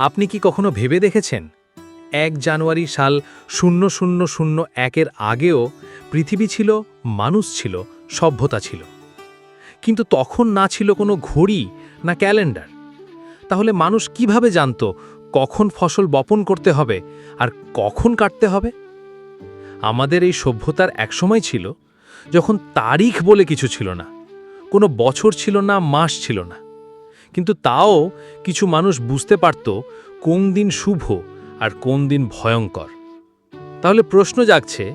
আপনি কি কখনো ভেবে দেখেছেন? এক জানুয়ারি সাল শূন্য শূন্য শূন্য একের আগেও পৃথিবী ছিল, মানুষ ছিল, সভ্যতা ছিল। কিন্তু তখন না ছিল কোনো ঘড়ি, না ক্যালেন্ডার। তাহলে মানুষ কীভাবে জানতো কখন ফসল বপন করতে হবে আর কখন কাটতে হবে? আমাদের এই সভ্যতার একসময় ছিল, যখন তারিখ বলে কিছু ছিল না। কোনো বছর ছিল না, মাস ছিল না। কিন্তু তাও কিছু মানুষ বুঝতে পারত কোন দিন শুভ আর কোন দিন ভয়ঙ্কর। তাহলে প্রশ্ন জাগছে,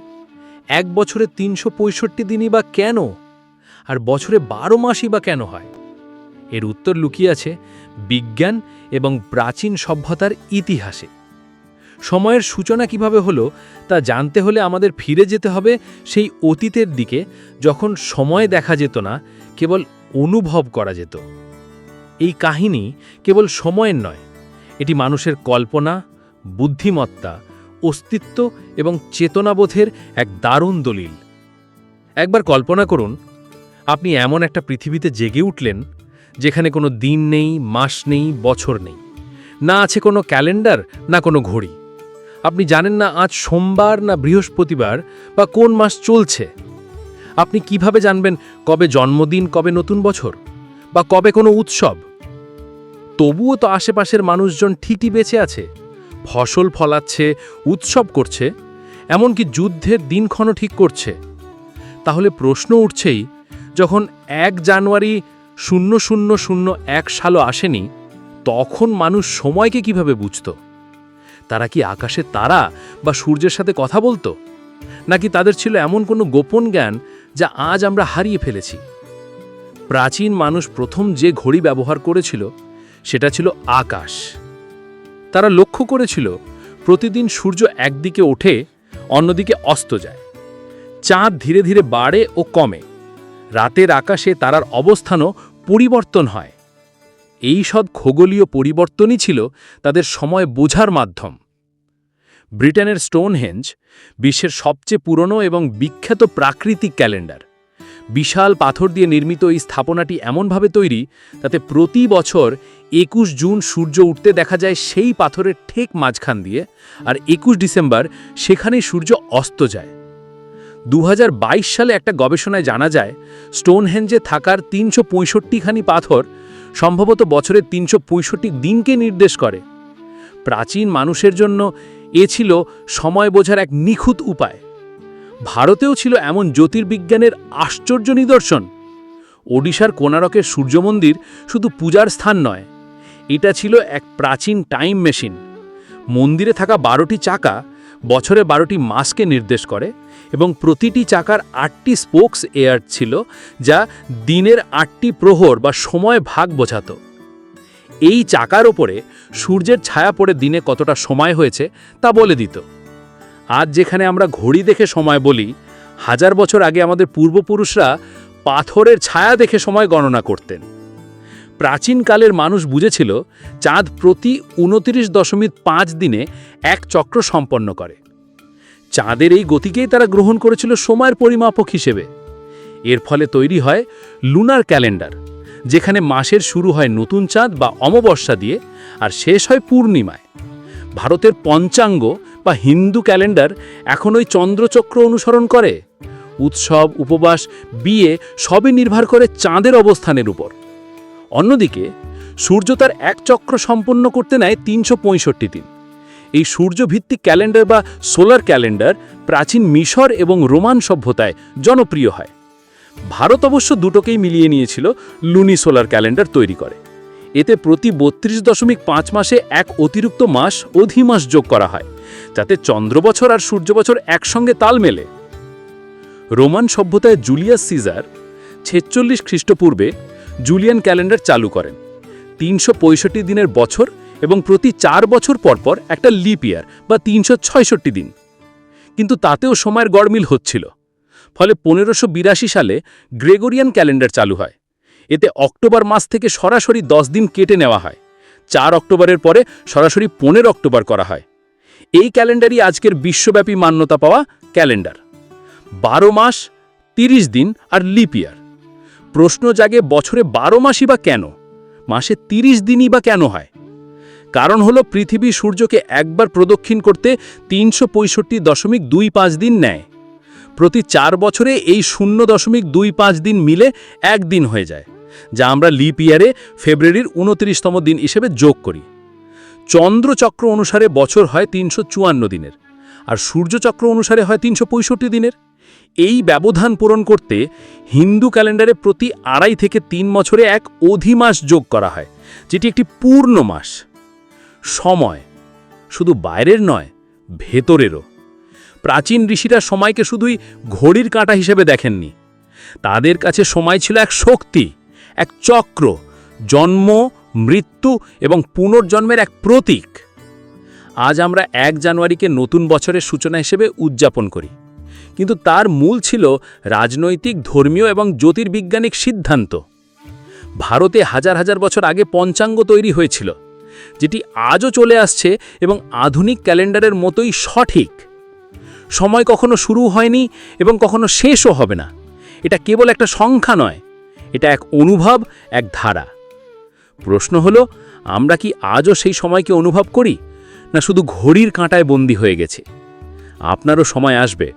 এক বছরে তিনশো পঁয়ষট্টি দিনই বা কেন? আর বছরে বারো মাসই বা কেন হয়? এর উত্তর লুকিয়ে আছে বিজ্ঞান এবং প্রাচীন সভ্যতার ইতিহাসে। সময়ের সূচনা কীভাবে হলো তা জানতে হলে আমাদের ফিরে যেতে হবে সেই অতীতের দিকে, যখন সময় দেখা যেত না, কেবল অনুভব করা যেত। এই কাহিনী কেবল সময়ের নয়, এটি মানুষের কল্পনা, বুদ্ধিমত্তা, অস্তিত্ব এবং চেতনাবোধের এক দারুণ দলিল। একবার কল্পনা করুন, আপনি এমন একটা পৃথিবীতে জেগে উঠলেন, যেখানে কোনো দিন নেই, মাস নেই, বছর নেই, না আছে কোনো ক্যালেন্ডার, না কোনো ঘড়ি। আপনি জানেন না আজ সোমবার না বৃহস্পতিবার বা কোন মাস চলছে। আপনি কীভাবে জানবেন কবে জন্মদিন, কবে নতুন বছর? বা কবে কোনো উৎসব? তবুও তো আশেপাশের মানুষজন ঠিকই বেঁচে আছে। ফসল ফলাচ্ছে, উৎসব করছে, এমনকি যুদ্ধের দিনক্ষণও ঠিক করছে। তাহলে প্রশ্ন উঠছেই, যখন এক জানুয়ারি শূন্য শূন্য শূন্য এক সালও আসেনি, তখন মানুষ সময়কে কীভাবে বুঝত? তারা কি আকাশে তারা বা সূর্যের সাথে কথা বলতো? নাকি তাদের ছিল এমন কোনো গোপন জ্ঞান যা আজ আমরা হারিয়ে ফেলেছি? প্রাচীন মানুষ প্রথম যে ঘড়ি ব্যবহার করেছিল, সেটা ছিল আকাশ। তারা লক্ষ্য করেছিল, প্রতিদিন সূর্য একদিকে ওঠে, অন্যদিকে অস্ত যায়। চাঁদ ধীরে ধীরে বাড়ে ও কমে। রাতের আকাশে তারার অবস্থানও পরিবর্তন হয়। এই সব খগোলীয় পরিবর্তনই ছিল তাদের সময় বোঝার মাধ্যম। ব্রিটেনের স্টোনহেঞ্জ বিশ্বের সবচেয়ে পুরনো এবং বিখ্যাত প্রাকৃতিক ক্যালেন্ডার। বিশাল পাথর দিয়ে নির্মিত এই স্থাপনাটি এমনভাবে তৈরি তাতে প্রতি বছর একুশ জুন সূর্য উঠতে দেখা যায় সেই পাথরের ঠেক মাঝখান দিয়ে আর একুশ ডিসেম্বর সেখানেই সূর্য অস্ত যায়। দু হাজার বাইশ সালে একটা গবেষণায় জানা যায় স্টোনহেঞ্জে থাকার তিনশো পঁয়ষট্টিখানি পাথর সম্ভবত বছরের তিনশো পঁয়ষট্টি দিনকে নির্দেশ করে। প্রাচীন মানুষের জন্য এ ছিল সময় বোঝার এক নিখুঁত উপায়। ভারতেও ছিল এমন জ্যোতির্বিজ্ঞানের আশ্চর্য নিদর্শন। ওডিশার কোনারকের সূর্য মন্দির শুধু পূজার স্থান নয়, এটা ছিল এক প্রাচীন টাইম মেশিন। মন্দিরে থাকা বারোটি চাকা বছরে বারোটি মাসকে নির্দেশ করে এবং প্রতিটি চাকার আটটি স্পোক্স এয়ার ছিল যা দিনের আটটি প্রহর বা সময় ভাগ বোঝাতো। এই চাকার ওপরে সূর্যের ছায়া পড়ে দিনে কতটা সময় হয়েছে তা বলে দিত। আজ যেখানে আমরা ঘড়ি দেখে সময় বলি, হাজার বছর আগে আমাদের পূর্বপুরুষরা পাথরের ছায়া দেখে সময় গণনা করতেন। প্রাচীনকালের মানুষ বুঝেছিল, চাঁদ প্রতি উনতিরিশ দশমিক পাঁচ দিনে এক চক্র সম্পন্ন করে। চাঁদের এই গতিকেই তারা গ্রহণ করেছিল সময়ের পরিমাপক হিসেবে। এর ফলে তৈরি হয় লুনার ক্যালেন্ডার যেখানে মাসের শুরু হয় নতুন চাঁদ বা অমাবস্যা দিয়ে আর শেষ হয় পূর্ণিমায়। ভারতের পঞ্চাঙ্গ বা হিন্দু ক্যালেন্ডার এখন ওই চন্দ্রচক্র অনুসরণ করে। উৎসব, উপবাস, বিয়ে সবই নির্ভর করে চাঁদের অবস্থানের উপর। অন্যদিকে, সূর্য তার এক চক্র সম্পন্ন করতে নেয় তিনশো পঁয়ষট্টি দিন। এই সূর্যভিত্তিক ক্যালেন্ডার বা সোলার ক্যালেন্ডার প্রাচীন মিশর এবং রোমান সভ্যতায় জনপ্রিয় হয়। ভারত অবশ্য দুটোকেই মিলিয়ে নিয়েছিল লুনি সোলার ক্যালেন্ডার তৈরি করে। এতে প্রতি বত্রিশ দশমিক পাঁচ মাসে এক অতিরিক্ত মাস অধিমাস যোগ করা হয়, যাতে চন্দ্র বছর আর সূর্যবছর একসঙ্গে তাল মেলে। রোমান সভ্যতায় জুলিয়াস সিজার ছেচল্লিশ খ্রিস্টপূর্বে জুলিয়ান ক্যালেন্ডার চালু করেন। তিনশো পঁয়ষট্টি দিনের বছর এবং প্রতি চার বছর পর পর একটা লিপ ইয়ার বা তিনশো দিন। কিন্তু তাতেও সময়ের গড়মিল হচ্ছিল। ফলে পনেরোশো সালে গ্রেগরিয়ান ক্যালেন্ডার চালু হয়। এতে অক্টোবর মাস থেকে সরাসরি দশ দিন কেটে নেওয়া হয়। চার অক্টোবরের পরে সরাসরি পনেরো অক্টোবর করা হয়। এই ক্যালেন্ডারই আজকের বিশ্বব্যাপী মান্যতা পাওয়া ক্যালেন্ডার। বারো মাস, তিরিশ দিন আর লিপ ইয়ার। প্রশ্ন জাগে বছরে বারো মাসই বা কেন? মাসে তিরিশ দিনই বা কেন হয়? কারণ হলো পৃথিবী সূর্যকে একবার প্রদক্ষিণ করতে তিনশো পঁয়ষট্টি দশমিক দুই পাঁচ দিন নেয়। প্রতি চার বছরে এই শূন্য দশমিক দুই পাঁচ দিন মিলে একদিন হয়ে যায়। যা আমরা লিপ ইয়ারে ফেব্রুয়ারির উনত্রিশতম দিন হিসেবে যোগ করি। চন্দ্রচক্র অনুসারে বছর হয় তিনশো চুয়ান্ন দিনের, আর সূর্যচক্র অনুসারে হয় তিনশো পঁয়ষট্টি দিনের। এই ব্যবধান পূরণ করতে হিন্দু ক্যালেন্ডারে প্রতি আড়াই থেকে তিন বছরে এক অধিমাস যোগ করা হয়, যেটি একটি পূর্ণ মাস। সময় শুধু বাইরের নয়, ভেতরেরও। প্রাচীন ঋষিরা সময়কে শুধুই ঘড়ির কাঁটা হিসেবে দেখেননি। তাদের কাছে সময় ছিল এক শক্তি। এক চক্র, জন্ম, মৃত্যু এবং পুনর্জন্মের এক প্রতীক। আজ আমরা এক জানুয়ারিকে নতুন বছরের সূচনা হিসেবে উদযাপন করি। কিন্তু তার মূল ছিল রাজনৈতিক, ধর্মীয় এবং জ্যোতির্বিজ্ঞানিক সিদ্ধান্ত। ভারতে হাজার হাজার বছর আগে পঞ্চাঙ্গ তৈরি হয়েছিল, যেটি আজও চলে আসছে এবং আধুনিক ক্যালেন্ডারের মতোই সঠিক। সময় কখনো শুরু হয়নি এবং কখনো শেষও হবে না। এটা কেবল একটা সংখ্যা নয় এটা এক অনুভব, এক ধারা। প্রশ্ন হলো, আমরা কি আজও সেই সময়কে অনুভব করি, না শুধু ঘড়ির কাঁটায় বন্দী হয়ে গেছে? আপনারও সময় আসবে।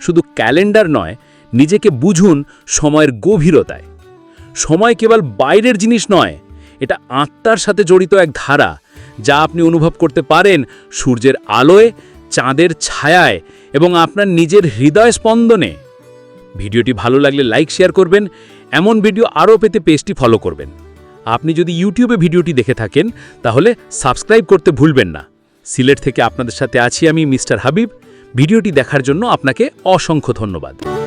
শুধু ক্যালেন্ডার নয়, নিজেকে বুঝুন সময়ের গভীরতায়। সময় কেবল বাইরের জিনিস নয়, এটা আত্মার সাথে জড়িত এক ধারা, যা আপনি অনুভব করতে পারেন সূর্যের আলোয়, চাঁদের ছায়ায় এবং আপনার নিজের হৃদয় স্পন্দনে। ভিডিওটি ভালো লাগলে লাইক, শেয়ার করবেন এমন ভিডিও আরও পেতে পেজটি ফলো করবেন। আপনি যদি ইউটিউবে ভিডিওটি দেখে থাকেন, তাহলে সাবস্ক্রাইব করতে ভুলবেন না। সিলেট থেকে আপনাদের সাথে আছি আমি মিস্টার হাবিব। ভিডিওটি দেখার জন্য আপনাকে অসংখ্য ধন্যবাদ।